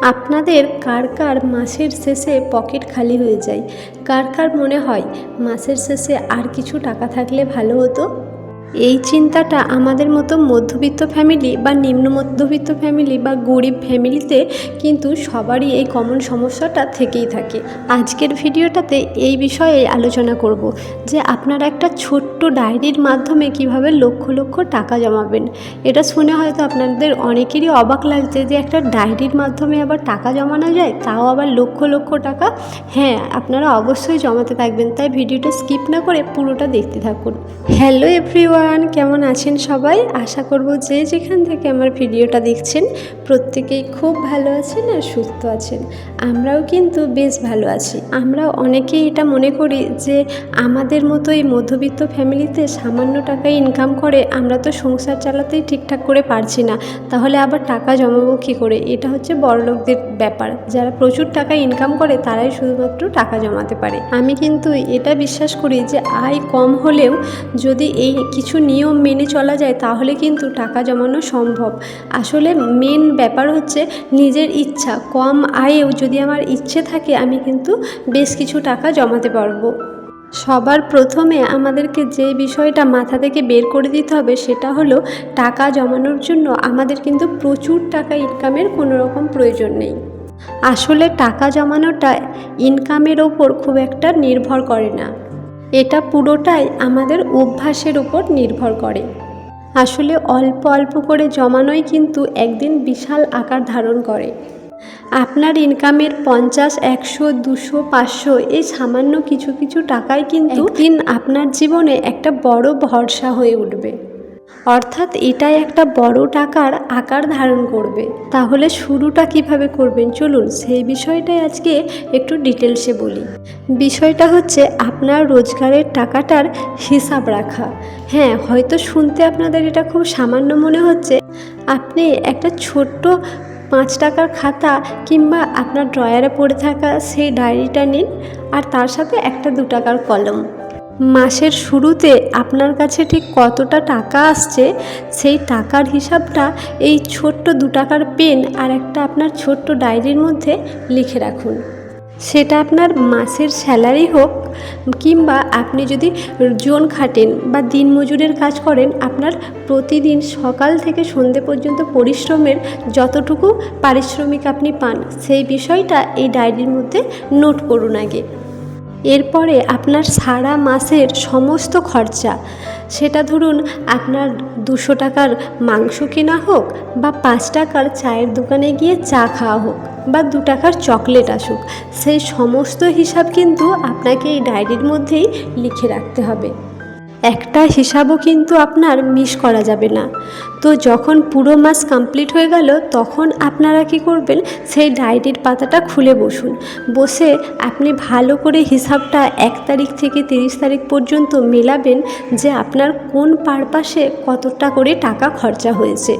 আপনাদের কার কার মাসের শেষে পকেট খালি হয়ে যায়? কার কার মনে হয় মাসের শেষে আর কিছু টাকা থাকলে ভালো হতো? এই চিন্তাটা আমাদের মতো মধ্যবিত্ত ফ্যামিলি বা নিম্ন মধ্যবিত্ত ফ্যামিলি বা গরিব ফ্যামিলিতে কিন্তু সবারই এই কমন সমস্যাটা থেকেই থাকে। আজকের ভিডিওটাতে এই বিষয়ে আলোচনা করব যে আপনারা একটা ছোট্ট ডায়েরির মাধ্যমে কীভাবে লক্ষ লক্ষ টাকা জমাবেন। এটা শুনে হয়তো আপনাদের অনেকেরই অবাক লাগছে যে একটা ডায়েরির মাধ্যমে আবার টাকা জমানো যায়, তাও আবার লক্ষ লক্ষ টাকা? হ্যাঁ আপনারা অবশ্যই জমাতে থাকবেন, তাই ভিডিওটা স্কিপ না করে পুরোটা দেখতে থাকুন। হ্যালো এভরিওয়ান কেমন আছেন সবাই? আশা করব যে যেখান থেকে আমার ভিডিওটা দেখছেন, প্রত্যেকেই খুব ভালো আছেন আর সুস্থ আছেন। আমরাও কিন্তু বেশ ভালো আছি। আমরা অনেকেই এটা মনে করি যে আমাদের মতো এই মধ্যবিত্ত ফ্যামিলিতে সামান্য টাকা ইনকাম করে আমরা তো সংসার চালাতেই ঠিকঠাক করে পারছি না। তাহলে আবার টাকা জমাবো কী করে? এটা হচ্ছে বড়লোকদের ব্যাপার। যারা প্রচুর টাকা ইনকাম করে, তারাই শুধুমাত্র টাকা জমাতে পারে। আমি কিন্তু এটা বিশ্বাস করি যে আয় কম হলেও যদি এই কিছু নিয়ম মেনে চলা যায়, তাহলে কিন্তু টাকা জমানো সম্ভব। আসলে মেন ব্যাপার হচ্ছে নিজের ইচ্ছা। কম আয়েও যদি আমার ইচ্ছে থাকে, আমি কিন্তু বেশ কিছু টাকা জমাতে পারব। সবার প্রথমে আমাদেরকে যে বিষয়টা মাথা থেকে বের করে দিতে হবে, সেটা হলো টাকা জমানোর জন্য আমাদের কিন্তু প্রচুর টাকা ইনকামের কোনো রকম প্রয়োজন নেই। আসলে টাকা জমানোটা ইনকামের ওপর খুব একটা নির্ভর করে না। এটা পুরোটাই আমাদের অভ্যাসের উপর নির্ভর করে। আসলে অল্প অল্প করে জমানোই কিন্তু একদিন বিশাল আকার ধারণ করে। আপনার ইনকামের পঞ্চাশ একশো দুশো পাঁচশো এই সামান্য কিছু কিছু টাকায় কিন্তু দিন আপনার জীবনে একটা বড় ভরসা হয়ে উঠবে। অর্থাৎ এটাই একটা বড় টাকার আকার ধারণ করবে। তাহলে শুরুটা কীভাবে করবেন? চলুন সেই বিষয়টাই আজকে একটু ডিটেলসে বলি। বিষয়টা হচ্ছে আপনার রোজগারের টাকাটার হিসাব রাখা। হ্যাঁ হয়তো শুনতে আপনাদের এটা খুব সামান্য মনে হচ্ছে। আপনি একটা ছোট্ট পাঁচ টাকার খাতা কিংবা আপনার ড্রয়ারে পড়ে থাকা সেই ডায়েরিটা নিন আর তার সাথে একটা দু টাকার কলম। মাসের শুরুতে আপনার কাছে ঠিক কতটা টাকা আসছে, সেই টাকার হিসাবটা এই ছোট্ট দু টাকার পেন আর একটা আপনার ছোট্ট ডায়েরির মধ্যে লিখে রাখুন। সেটা আপনার মাসের স্যালারি হোক কিংবা আপনি যদি জন খাটেন বা দিনমজুরের কাজ করেন, আপনার প্রতিদিন সকাল থেকে সন্ধে পর্যন্ত পরিশ্রমের যতটুকু পারিশ্রমিক আপনি পান, সেই বিষয়টা এই ডায়েরির মধ্যে নোট করুন আগে। এরপরে আপনার সারা মাসের সমস্ত খরচা, সেটা ধরুন আপনার দুশো টাকার মাংস কেনা হোক বা পাঁচ টাকার চায়ের দোকানে গিয়ে চা খাওয়া হোক বা দু টাকার চকলেট আসুক, সেই সমস্ত হিসাব কিন্তু আপনাকে এই ডায়েরির মধ্যেই লিখে রাখতে হবে। একটা হিসাবও কিন্তু আপনার মিস করা যাবে না। তো যখন পুরো মাস কমপ্লিট হয়ে গেল, তখন আপনারা কি করবেন? সেই ডায়েরির পাতাটা খুলে বসুন। বসে আপনি ভালো করে হিসাবটা এক তারিখ থেকে তিরিশ তারিখ পর্যন্ত মেলাবেন যে আপনার কোন পারপাসে কতটা করে টাকা খরচা হয়েছে।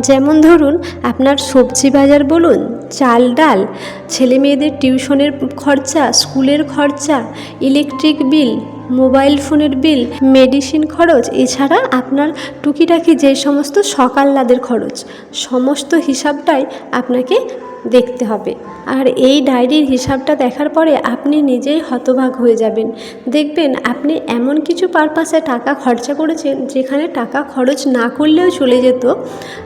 যেমন ধরুন, আপনার সবজি বাজার বলুন, চাল, ডাল ছেলে মেয়েদের টিউশনের খরচা, স্কুলের খরচা ইলেকট্রিক বিল মোবাইল ফোনের বিল, মেডিসিন খরচ, এছাড়া আপনার টুকিটাকি যে সমস্ত সকাল সকাল্লাদের খরচ, সমস্ত হিসাবটাই আপনাকে দেখতে হবে। আর এই ডায়েরির হিসাবটা দেখার পরে আপনি নিজেই হতবাক হয়ে যাবেন। দেখবেন আপনি এমন কিছু পারপাসে টাকা খরচা করেছেন যেখানে টাকা খরচ না করলেও চলে যেত।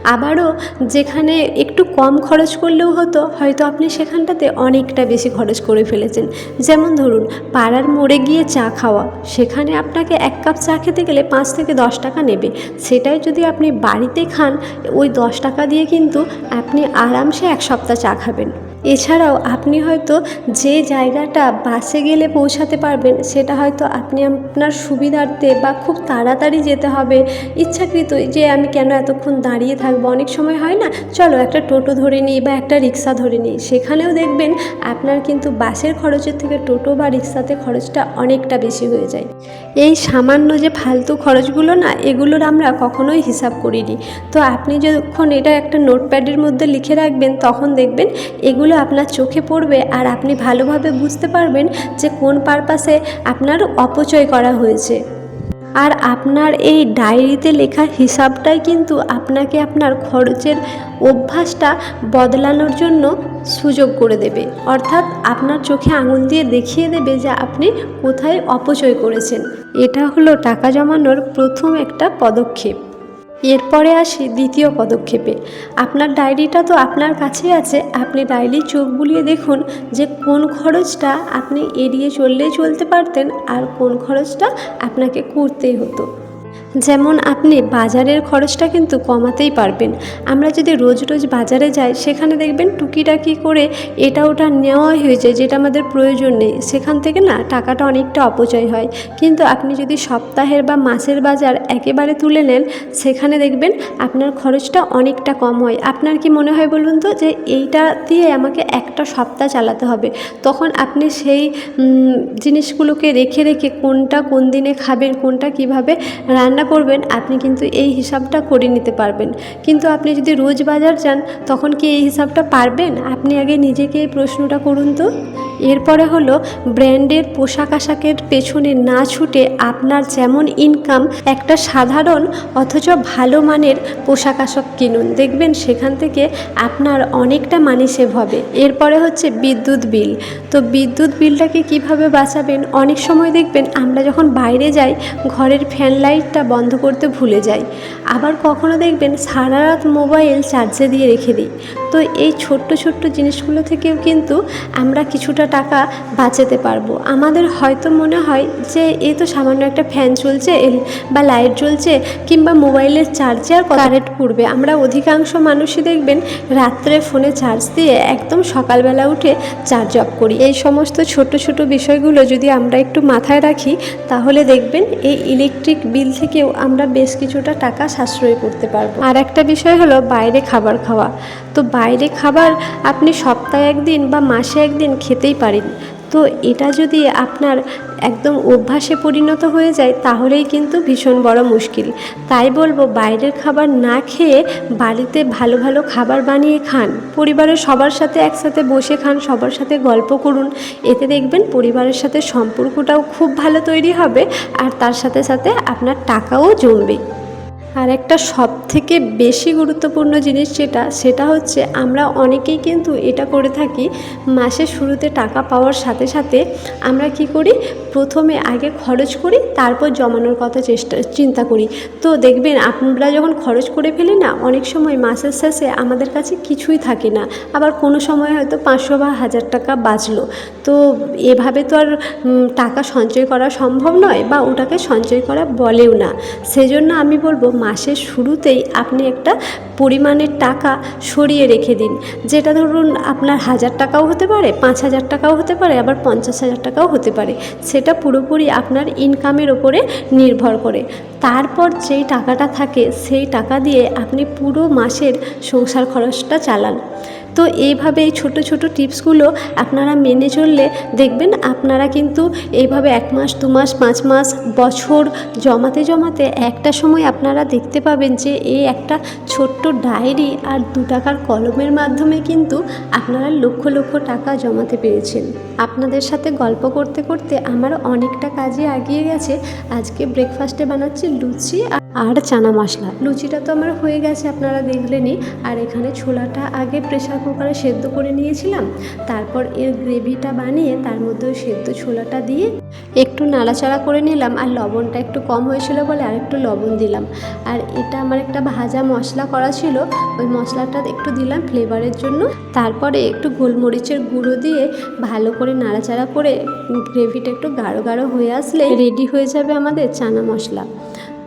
আবারও যেখানে একটু কম খরচ করলেও হতো, হয়তো আপনি সেখানটাতে অনেকটা বেশি খরচ করে ফেলেছেন। যেমন ধরুন, পাড়ার মোড়ে গিয়ে চা খাওয়া। সেখানে আপনাকে এক কাপ চা খেতে গেলে পাঁচ থেকে দশ টাকা নেবে। সেটাই যদি আপনি বাড়িতে খান, ওই দশ টাকা দিয়ে কিন্তু আপনি আরামসে এক সপ্তাহ চা খাবেন। এছাড়াও আপনি হয়তো যে জায়গাটা বাসে গেলে পৌঁছাতে পারবেন, সেটা হয়তো আপনি আপনার সুবিধার্থে বা খুব তাড়াতাড়ি যেতে হবে। ইচ্ছাকৃত যে আমি কেন এতক্ষণ দাঁড়িয়ে থাকব? অনেক সময় হয় না, চলো একটা টোটো ধরে নিই বা একটা রিক্সা ধরে নিই। সেখানেও দেখবেন আপনার কিন্তু বাসের খরচের থেকে টোটো বা রিক্সাতে খরচটা অনেকটা বেশি হয়ে যায়। এই সামান্য যে ফালতু খরচগুলো না, এগুলোর আমরা কখনোই হিসাব করিনি। তো আপনি যখন এটা একটা নোটপ্যাডের মধ্যে লিখে রাখবেন, তখন দেখবেন এগুলো আপনার চোখে পড়বে আর আপনি ভালোভাবে বুঝতে পারবেন যে কোন পারপাসে আপনার অপচয় করা হয়েছে। আর আপনার এই ডায়েরিতে লেখা হিসাবটাই কিন্তু আপনাকে আপনার খরচের অভ্যাসটা বদলানোর জন্য সুযোগ করে দেবে। অর্থাৎ আপনার চোখে আঙুল দিয়ে দেখিয়ে দেবে যে আপনি কোথায় অপচয় করেছেন। এটা হলো টাকা জমানোর প্রথম একটা পদক্ষেপ। এরপরে আসি দ্বিতীয় পদক্ষেপে। আপনার ডায়েরিটা তো আপনার কাছেই আছে। আপনি ডায়েরি চোখ বুলিয়ে দেখুন যে কোন খরচটা আপনি এড়িয়ে চললেই চলতে পারতেন আর কোন খরচটা আপনাকে করতেই হতো। যেমন আপনি বাজারের খরচটা কিন্তু কমাতেই পারবেন। আমরা যদি রোজ রোজ বাজারে যাই, সেখানে দেখবেন টুকিটাকি করে এটা ওটা নেওয়াই হয়ে যায় যেটা আমাদের প্রয়োজন নেই। সেখান থেকে না টাকাটা অনেকটা অপচয় হয়। কিন্তু আপনি যদি সপ্তাহের বা মাসের বাজার একেবারে তুলে নেন, সেখানে দেখবেন আপনার খরচটা অনেকটা কম হয়। আপনার কি মনে হয় বলুন তো যে এইটা দিয়ে আমাকে একটা সপ্তাহ চালাতে হবে? তখন আপনি সেই জিনিসগুলোকে রেখে রেখে কোনটা কোন দিনে খাবেন, কোনটা কীভাবে রান্না করবেন, আপনি কিন্তু এই হিসাবটা করে নিতে পারবেন। কিন্তু আপনি যদি রোজ বাজার যান, তখন কি এই হিসাবটা পারবেন? আপনি আগে নিজেকে এই প্রশ্নটা করুন তো। এরপরে হলো ব্র্যান্ডের পোশাক আশাকের পেছনে না ছুটে আপনার যেমন ইনকাম একটা সাধারণ অথচ ভালো মানের পোশাক আশাক কিনুন। দেখবেন সেখান থেকে আপনার অনেকটা মানি সেভ হবে। এরপরে হচ্ছে বিদ্যুৎ বিল। তো বিদ্যুৎ বিলটাকে কীভাবে বাঁচাবেন? অনেক সময় দেখবেন আমরা যখন বাইরে যাই, ঘরের ফ্যান লাইটটা বন্ধ করতে ভুলে যাই। আবার কখনো দেখবেন সারা রাত মোবাইল চার্জে দিয়ে রেখে দিই। তো এই ছোট্ট ছোট্ট জিনিসগুলো থেকেও কিন্তু আমরা কিছুটা টাকা বাঁচাতে পারব। আমাদের হয়তো মনে হয় যে এই তো সামান্য একটা ফ্যান চলছে বা লাইট জ্বলছে কিংবা মোবাইলের চার্জে আর কারেন্ট পড়বে। আমরা অধিকাংশ মানুষই দেখবেন রাত্রে ফোনে চার্জ দিয়ে একদম সকালবেলা উঠে চার্জ অফ করি। এই সমস্ত ছোট ছোট বিষয়গুলো যদি আমরা একটু মাথায় রাখি তাহলে দেখবেন এই ইলেকট্রিক বিল থেকেও আমরা বেশ কিছুটা টাকা সাশ্রয় করতে পারব। আর একটা বিষয় হলো বাইরে খাবার খাওয়া। তো বাইরে খাবার আপনি সপ্তাহে একদিন বা মাসে একদিন খেতেই পারেন। তো এটা যদি আপনার একদম অভ্যাসে পরিণত হয়ে যায়, তাহলেই কিন্তু ভীষণ বড় মুশকিল। তাই বলব, বাইরের খাবার না খেয়ে বাড়িতে ভালো ভালো খাবার বানিয়ে খান। পরিবারের সবার সাথে একসাথে বসে খান, সবার সাথে গল্প করুন। এতে দেখবেন পরিবারের সাথে সম্পর্কটাও খুব ভালো তৈরি হবে, আর তার সাথে সাথে আপনার টাকাও জমবে। আর একটা সব থেকে বেশি গুরুত্বপূর্ণ জিনিস যেটা, সেটা হচ্ছে আমরা অনেকেই কিন্তু এটা করে থাকি মাসের শুরুতে টাকা পাওয়ার সাথে সাথে আমরা কি করি, প্রথমে আগে খরচ করি, তারপর জমানোর কথা চেষ্টা, চিন্তা করি। তো দেখবেন, আমরা যখন খরচ করে ফেলি না, অনেক সময় মাসের শেষে আমাদের কাছে কিছুই থাকে না। আবার কোনো সময় হয়তো পাঁচশো বা হাজার টাকা বাঁচলো। তো এভাবে তো আর টাকা সঞ্চয় করা সম্ভব নয় বা ওটাকে সঞ্চয় করা বলেও না। সেজন্য আমি বলব মাসের শুরুতেই আপনি একটা পরিমাণের টাকা সরিয়ে রেখে দিন। যেটা ধরুন আপনার হাজার টাকাও হতে পারে, পাঁচ হাজার টাকাও হতে পারে, আবার পঞ্চাশ হাজার টাকাও হতে পারে। সেটা পুরোপুরি আপনার ইনকামের ওপরে নির্ভর করে। তারপর যেই টাকাটা থাকে, সেই টাকা দিয়ে আপনি পুরো মাসের সংসার খরচটা চালান। তো এইভাবে এই ছোটো ছোটো টিপসগুলো আপনারা মেনে চললে দেখবেন আপনারা কিন্তু এইভাবে এক মাস, দু মাস, পাঁচ মাস, বছর জমাতে জমাতে একটা সময় আপনারা দেখতে পাবেন যে এই একটা ছোট্ট ডায়েরি আর দু টাকার কলমের মাধ্যমে কিন্তু আপনারা লক্ষ লক্ষ টাকা জমাতে পেরেছেন। আপনাদের সাথে গল্প করতে করতে আমার অনেকটা কাজে এগিয়ে গেছে। আজকে ব্রেকফাস্টে বানাচ্ছি লুচি আর- আর চানা মশলা। লুচিটা তো আমার হয়ে গেছে, আপনারা দেখলেনই। আর এখানে ছোলাটা আগে প্রেসার কুকারে সেদ্ধ করে নিয়েছিলাম। তারপর এর গ্রেভিটা বানিয়ে তার মধ্যে সেদ্ধ ছোলাটা দিয়ে একটু নাড়াচাড়া করে নিলাম। আর লবণটা একটু কম হয়েছিল বলে আর একটু লবণ দিলাম। আর এটা আমার একটা ভাজা মশলা করা ছিল। ওই মশলাটা একটু দিলাম ফ্লেভারের জন্য। তারপরে একটু গোলমরিচের গুঁড়ো দিয়ে ভালো করে নাড়াচাড়া করে গ্রেভিটা একটু গাঢ় গাঢ় হয়ে আসলে রেডি হয়ে যাবে আমাদের চানা মশলা।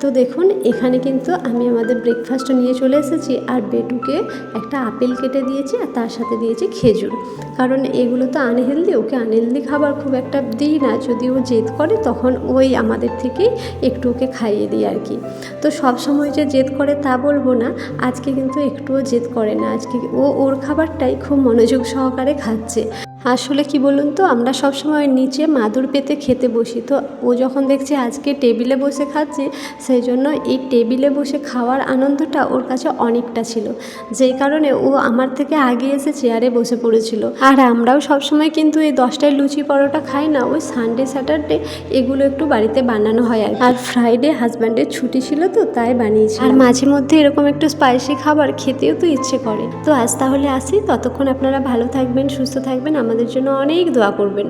তো দেখুন, এখানে কিন্তু আমি আমাদের ব্রেকফাস্ট নিয়ে চলে এসেছি। আর বেটুকে একটা আপেল কেটে দিয়েছি আর তার সাথে দিয়েছি খেজুর। কারণ এগুলো তো আনহেলদি ওকে আনহেলদি খাবার খুব একটা দিই না। যদি ও জেদ করে, তখন ওই আমাদের থেকেই একটু ওকে খাইয়ে দিই আর কি। তো সব সময় যে জেদ করে তা বলব না। আজকে কিন্তু একটুও জেদ করে না। আজকে ও ওর খাবারটাই খুব মনোযোগ সহকারে খাচ্ছে। আসলে কি বলুন তো, আমরা সবসময় নিচে মাদুর পেতে খেতে বসি। তো ও যখন দেখছে আজকে টেবিলে বসে খাচ্ছে, সেই জন্য এই টেবিলে বসে খাওয়ার আনন্দটা ওর কাছে অনেকটা ছিল। যেই কারণে ও আমার থেকে আগে এসে চেয়ারে বসে পড়েছিল। আর আমরাও সবসময় কিন্তু এই দশটায় লুচি পরোটা খাই না, ওই সানডে স্যাটারডে এগুলো একটু বাড়িতে বানানো হয় আর আর ফ্রাইডে হাজব্যান্ডের ছুটি ছিল তো, তাই বানিয়েছি আর মাঝে মধ্যে এরকম একটু স্পাইসি খাবার খেতেও তো ইচ্ছে করে। তো আজ তাহলে আসি, ততক্ষণ আপনারা ভালো থাকবেন, সুস্থ থাকবেন আমাদের জন্য অনেক দোয়া করবেন।